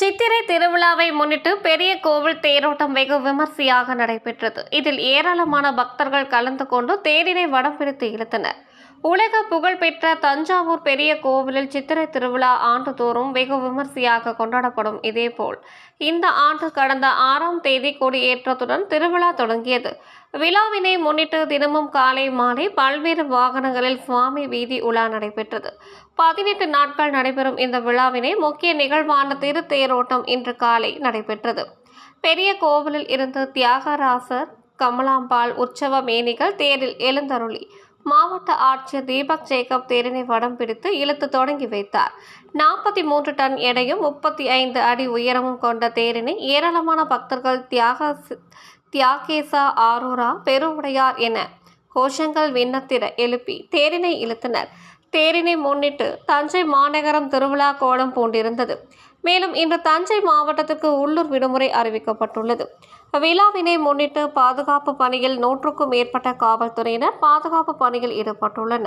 சித்திரை திருவிழாவை முன்னிட்டு பெரிய கோவில் தேரோட்டம் வெகு விமர்சையாக நடைபெற்றது. இதில் ஏராளமான பக்தர்கள் கலந்து கொண்டு தேரினை வடம் பிடித்து இழுத்தனர். உலக புகழ்பெற்ற தஞ்சாவூர் பெரிய கோவிலில் சித்திரை திருவிழா ஆண்டுதோறும் வெகு விமர்சையாக கொண்டாடப்படும் இதேபோல் இந்த ஆண்டு கடந்த ஆறாம் தேதி கொடியேற்றத்துடன் திருவிழா தொடங்கியது. விழாவினை முன்னிட்டு தினமும் காலை மாலை பல்வேறு வாகனங்களில் சுவாமி வீதி உலா நடைபெற்றது. பதினெட்டு நாட்கள் நடைபெறும் இந்த விழாவினை முக்கிய நிகழ்வான திருத்தேரோட்டம் இன்று காலை நடைபெற்றது. பெரிய கோவிலில் இருந்து தியாகராசர் கமலாம்பாள் உற்சவ மேனிகள் தேரில் எழுந்தருளி மாவட்ட ஆட்சியர் தீபக் ஜேக்கப் தேரினை வடம் பிடித்து இழுத்து தொடங்கி வைத்தார். நாற்பத்தி மூன்று டன் எடையும் முப்பத்தி ஐந்து அடி உயரமும் கொண்ட தேரினை ஏராளமான பக்தர்கள் தியாக தியாகேசா ஆரோரா பெருவுடையார் என கோஷங்கள் விண்ணத்திர எழுப்பி தேரினை இழுத்தனர். தேரினை முன்னிட்டு தஞ்சை மாநகரம் திருவிழா கோலம் பூண்டிருந்தது. மேலும் இன்று தஞ்சை மாவட்டத்துக்கு உள்ளூர் விடுமுறை அறிவிக்கப்பட்டுள்ளது. விழாவினை முன்னிட்டு பாதுகாப்பு பணியில் நூற்றுக்கும் மேற்பட்ட காவல்துறையினர் பாதுகாப்பு பணியில் ஈடுபட்டுள்ளனர்.